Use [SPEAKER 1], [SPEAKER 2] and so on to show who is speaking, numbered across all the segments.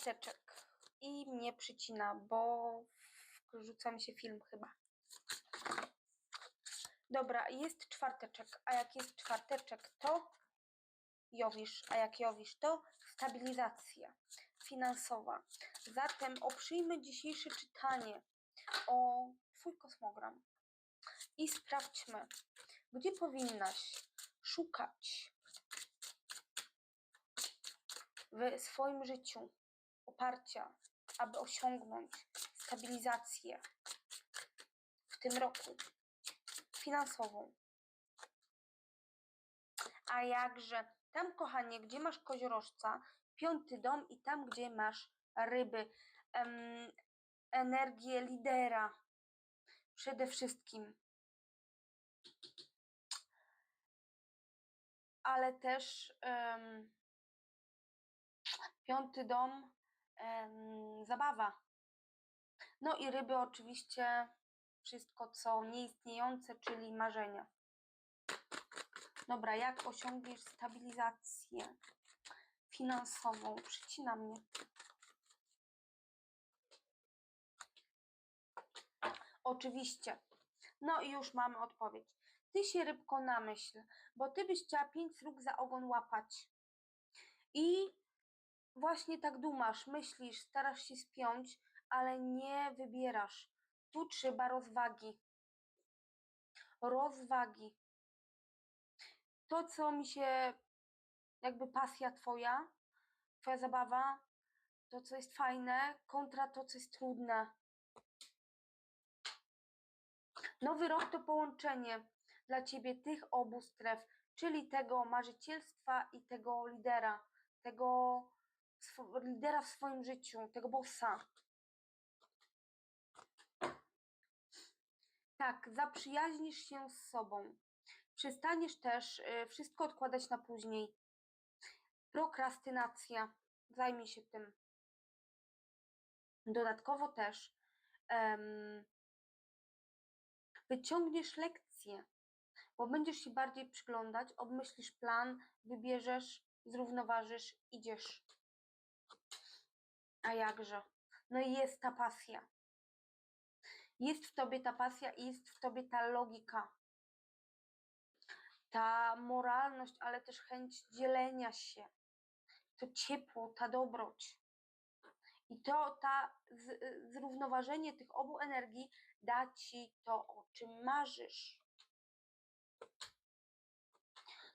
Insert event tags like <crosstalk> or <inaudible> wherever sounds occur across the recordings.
[SPEAKER 1] paseczek i mnie przycina, bo rzuca mi się film chyba. Dobra, jest czwarteczek, a jak jest czwarteczek, to Jowisz, a jak Jowisz, to stabilizacja finansowa. Zatem oprzyjmy dzisiejsze czytanie o Twój kosmogram i sprawdźmy, gdzie powinnaś szukać w swoim życiu oparcia, aby osiągnąć stabilizację w tym roku finansową. A jakże tam, kochanie, gdzie masz koziorożca, piąty dom i tam, gdzie masz ryby, em, energię lidera przede wszystkim. Ale też em, piąty dom, zabawa. No i ryby oczywiście wszystko co nieistniejące, czyli marzenia. Dobra, jak osiągniesz stabilizację finansową? Przycina mnie. Oczywiście. No i już mamy odpowiedź. Ty się rybko namyśl, bo ty byś chciała pięć srug za ogon łapać. I właśnie tak dumasz, myślisz, starasz się spiąć, ale nie wybierasz. Tu trzeba rozwagi. Rozwagi. To, co mi się, jakby pasja twoja, twoja zabawa, to, co jest fajne, kontra to, co jest trudne. Nowy rok to połączenie dla ciebie tych obu stref, czyli tego marzycielstwa i tego lidera, tego lidera w swoim życiu, tego bossa. Tak, zaprzyjaźnisz się z sobą. Przestaniesz też y, wszystko odkładać na później. Prokrastynacja. Zajmij się tym. Dodatkowo też em, wyciągniesz lekcje, bo będziesz się bardziej przyglądać, obmyślisz plan, wybierzesz, zrównoważysz, idziesz. A jakże? No i jest ta pasja. Jest w tobie ta pasja i jest w tobie ta logika. Ta moralność, ale też chęć dzielenia się. To ciepło, ta dobroć. I to ta z, zrównoważenie tych obu energii da ci to, o czym marzysz.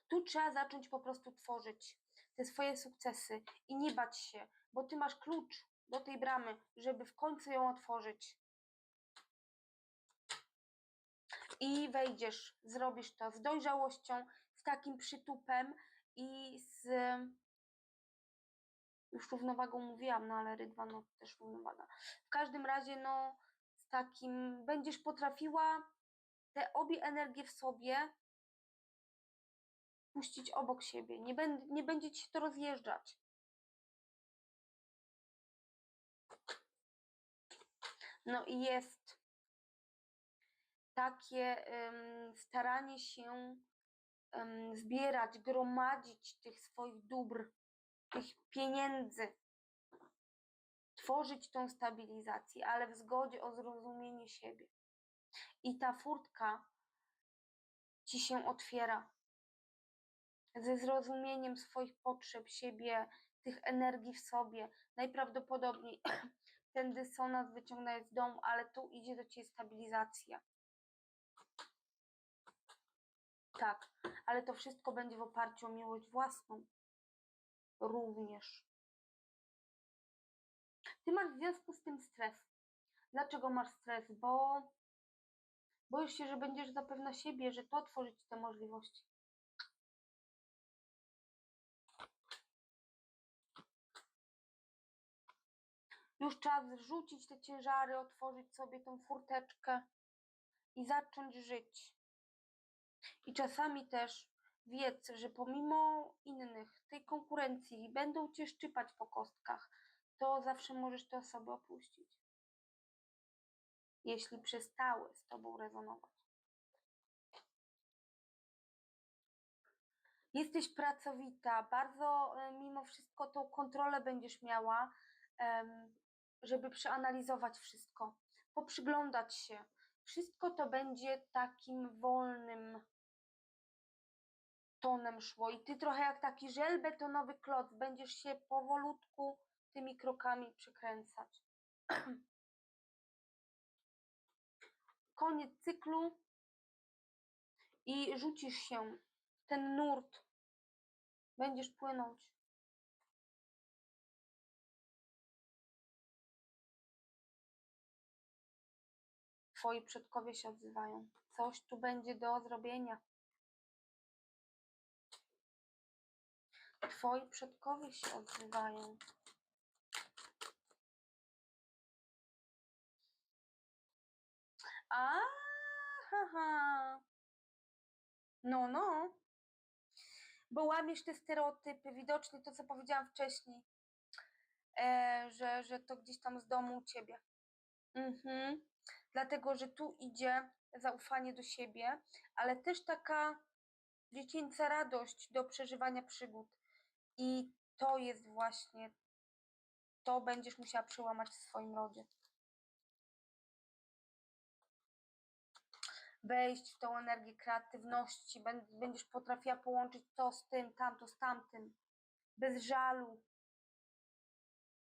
[SPEAKER 1] Tu trzeba zacząć po prostu tworzyć te swoje sukcesy i nie bać się, bo ty masz klucz do tej bramy, żeby w końcu ją otworzyć. I wejdziesz, zrobisz to z dojrzałością, z takim przytupem i z. Już równowagą mówiłam, no ale rydwan no, też równowaga. W każdym razie, no, z takim będziesz potrafiła te obie energie w sobie puścić obok siebie. Nie, będ, nie będzie ci to rozjeżdżać. No i jest takie ym, staranie się ym, zbierać, gromadzić tych swoich dóbr, tych pieniędzy, tworzyć tą stabilizację, ale w zgodzie o zrozumienie siebie. I ta furtka ci się otwiera ze zrozumieniem swoich potrzeb, siebie, tych energii w sobie. Najprawdopodobniej <clears throat> ten dysonans wyciągnąłeś z domu, ale tu idzie do ciebie stabilizacja. Tak, ale to wszystko będzie w oparciu o miłość własną. Również. Ty masz w związku z tym stres. Dlaczego masz stres? Bo boisz się, że będziesz zapewna siebie, że to tworzy ci te możliwości. Już czas zrzucić te ciężary, otworzyć sobie tą furteczkę i zacząć żyć. I czasami też wiedz, że pomimo innych, tej konkurencji będą cię szczypać po kostkach, to zawsze możesz te osoby opuścić. Jeśli przestały z tobą rezonować. Jesteś pracowita, bardzo e, mimo wszystko tą kontrolę będziesz miała żeby przeanalizować wszystko, poprzyglądać się. Wszystko to będzie takim wolnym tonem szło i ty trochę jak taki żel betonowy kloc będziesz się powolutku tymi krokami przekręcać. <clears throat> Koniec cyklu i rzucisz się w ten nurt. Będziesz płynąć. Twoi przodkowie się odzywają. Coś tu będzie do zrobienia. Twoi przodkowie się odzywają. A, ha, ha. No, no. Bo łamiesz te stereotypy, widocznie to, co powiedziałam wcześniej, e, że, że to gdzieś tam z domu u ciebie. Mhm. Dlatego, że tu idzie zaufanie do siebie, ale też taka dziecięca radość do przeżywania przygód. I to jest właśnie, to będziesz musiała przełamać w swoim rodzie. Wejść w tą energię kreatywności, bę- będziesz potrafiła połączyć to z tym, tamto z tamtym, bez żalu.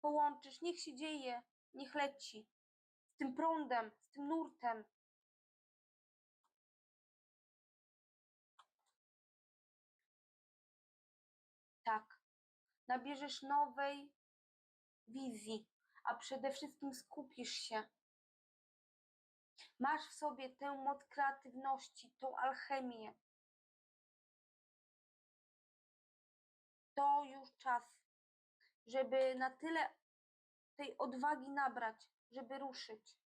[SPEAKER 1] Połączysz, niech się dzieje, niech leci, tym prądem, z tym nurtem. Tak, nabierzesz nowej wizji, a przede wszystkim skupisz się. Masz w sobie tę moc kreatywności, tą alchemię. To już czas, żeby na tyle tej odwagi nabrać, żeby ruszyć.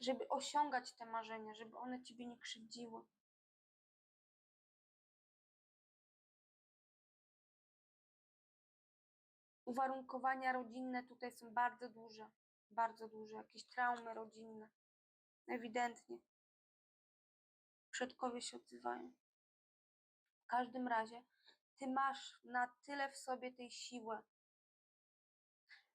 [SPEAKER 1] Żeby osiągać te marzenia, żeby one ciebie nie krzywdziły. Uwarunkowania rodzinne tutaj są bardzo duże, bardzo duże, jakieś traumy rodzinne. Ewidentnie. Przodkowie się odzywają. W każdym razie, ty masz na tyle w sobie tej siły,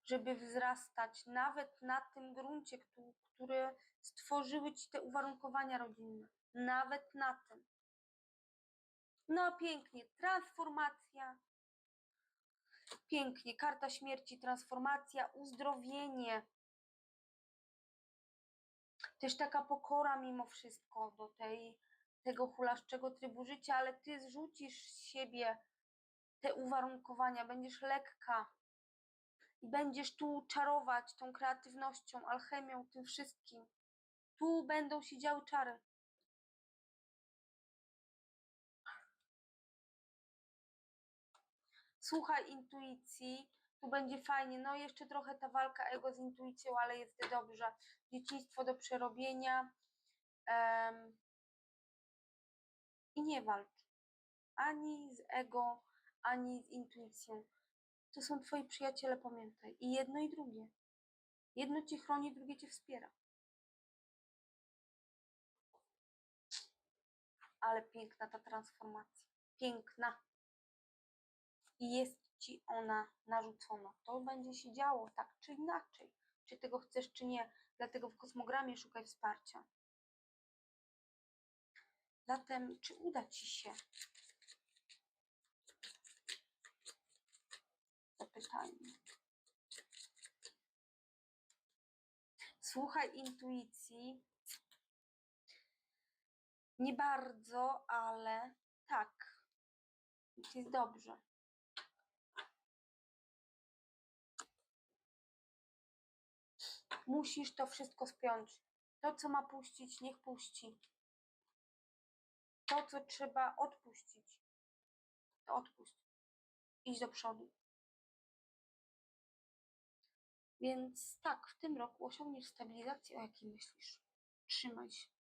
[SPEAKER 1] żeby wzrastać nawet na tym gruncie, któ- który stworzyły ci te uwarunkowania rodzinne. Nawet na tym. No pięknie, transformacja. Pięknie, karta śmierci, transformacja, uzdrowienie. Też taka pokora mimo wszystko do tej, tego hulaszczego trybu życia, ale ty zrzucisz z siebie te uwarunkowania, będziesz lekka i będziesz tu czarować tą kreatywnością, alchemią, tym wszystkim. Tu będą się działy czary. Słuchaj intuicji, tu będzie fajnie. No jeszcze trochę ta walka ego z intuicją, ale jest dobrze. Dzieciństwo do przerobienia. em, I nie walcz. Ani z ego, ani z intuicją. To są twoi przyjaciele, pamiętaj. I jedno i drugie. Jedno cię chroni, drugie cię wspiera. Ale piękna ta transformacja. Piękna. I jest ci ona narzucona. To będzie się działo tak czy inaczej. Czy tego chcesz, czy nie. Dlatego w kosmogramie szukaj wsparcia. Zatem, czy uda ci się? Zapytajmy. Słuchaj intuicji. Nie bardzo, ale tak. Jest dobrze. Musisz to wszystko spiąć. To, co ma puścić, niech puści. To, co trzeba odpuścić, to odpuść. Idź do przodu. Więc tak, w tym roku osiągniesz stabilizację, o jakiej myślisz. Trzymaj się.